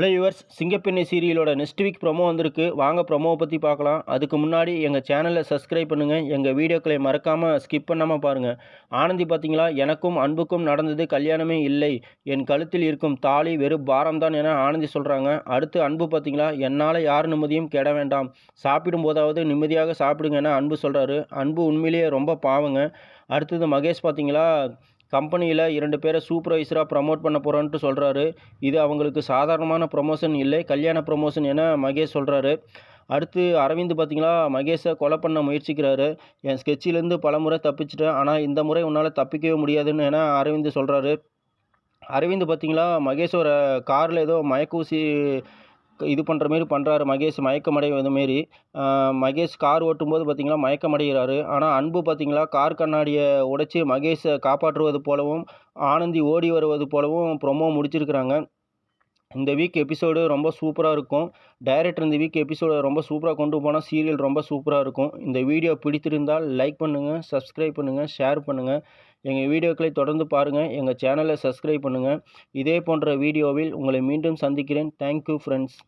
Hello yours சிங்கப்பெண்ணை சீரியலோட next week promo வந்திருக்கு. வாங்க ப்ரொமோவை பற்றி பார்க்கலாம். அதுக்கு முன்னாடி எங்கள் சேனலை சப்ஸ்கிரைப் பண்ணுங்கள் எங்கள் வீடியோக்களை மறக்காமல் ஸ்கிப் பண்ணாமல் பாருங்கள் ஆனந்தி பார்த்தீங்களா எனக்கும் அன்புக்கும் நடந்தது கல்யாணமே இல்லை. என் கழுத்தில் இருக்கும் தாலி வெறும் பாரம்தான் என ஆனந்தி சொல்கிறாங்க அடுத்து அன்பு பார்த்தீங்களா என்னால் யார் நிம்மதியும் கெட வேண்டாம். சாப்பிடும் போதாவது நிம்மதியாக சாப்பிடுங்க என அன்பு சொல்கிறாரு அன்பு உண்மையிலேயே ரொம்ப பாவங்க. அடுத்தது மகேஷ் பார்த்தீங்களா கம்பெனியில் இரண்டு பேரை சூப்பர்வைசராக ப்ரமோட் பண்ண போகிறோன்ட்டு சொல்கிறாரு இது அவங்களுக்கு சாதாரணமான ப்ரொமோஷன் இல்லை கல்யாண ப்ரொமோஷன் என மகேஷ் சொல்கிறாரு அடுத்து அரவிந்த் பார்த்தீங்களா மகேஷை கொலை பண்ண முயற்சிக்கிறாரு. என் ஸ்கெட்சிலேருந்து பல முறை தப்பிச்சிட்டேன் ஆனால் இந்த முறை உன்னால் தப்பிக்கவே முடியாதுன்னு என அரவிந்த் சொல்கிறாரு அரவிந்த் பார்த்தீங்களா மகேஷோட காரில் ஏதோ மயக்கூசி இது பண்ணுற மாரி பண்ணுறாரு மகேஷ் மயக்கமடைவது மாரி. மகேஷ் கார் ஓட்டும்போது பார்த்தீங்கன்னா மயக்கமடைகிறாரு. ஆனால் அன்பு பார்த்திங்களா கார் கண்ணாடியை உடைச்சி மகேஷை காப்பாற்றுவது போலவும் ஆனந்தி ஓடி வருவது போலவும் ப்ரொமோ முடிச்சிருக்கிறாங்க. இந்த வீக் எபிசோடு ரொம்ப சூப்பராக இருக்கும். டைரக்டர் இந்த வீக் எபிசோடை ரொம்ப சூப்பராக கொண்டு போனால் சீரியல் ரொம்ப சூப்பராக இருக்கும். இந்த வீடியோ பிடித்திருந்தால் லைக் பண்ணுங்கள் சப்ஸ்கிரைப் பண்ணுங்கள் ஷேர் பண்ணுங்கள் எங்கள் வீடியோக்களை தொடர்ந்து பாருங்கள் எங்கள் சேனலை சப்ஸ்கிரைப் பண்ணுங்கள் இதே போன்ற வீடியோவில் உங்களை மீண்டும் சந்திக்கிறேன். Thank you friends